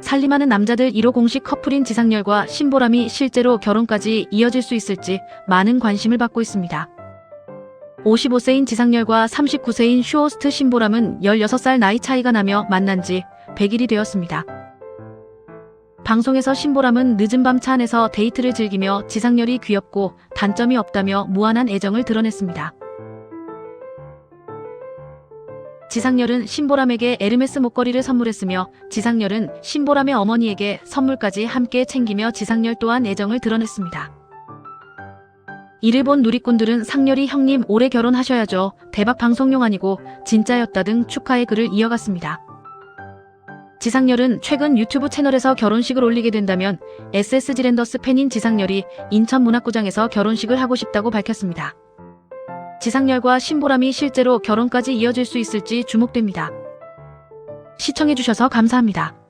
살림하는 남자들 1호 공식 커플인 지상렬과 신보람이 실제로 결혼까지 이어질 수 있을지 많은 관심을 받고 있습니다. 55세인 지상렬과 39세인 슈호스트 신보람은 16살 나이 차이가 나며 만난 지 100일이 되었습니다. 방송에서 신보람은 늦은 밤 차 안에서 데이트를 즐기며 지상렬이 귀엽고 단점이 없다며 무한한 애정을 드러냈습니다. 지상렬은 신보람에게 에르메스 목걸이를 선물했으며 지상렬은 신보람의 어머니에게 선물까지 함께 챙기며 지상렬 또한 애정을 드러냈습니다. 이를 본 누리꾼들은 상렬이 형님 올해 결혼하셔야죠. 대박 방송용 아니고 진짜였다 등 축하의 글을 이어갔습니다. 지상렬은 최근 유튜브 채널에서 결혼식을 올리게 된다면 SSG 랜더스 팬인 지상렬이 인천 문학구장에서 결혼식을 하고 싶다고 밝혔습니다. 지상렬과 신보람이 실제로 결혼까지 이어질 수 있을지 주목됩니다. 시청해주셔서 감사합니다.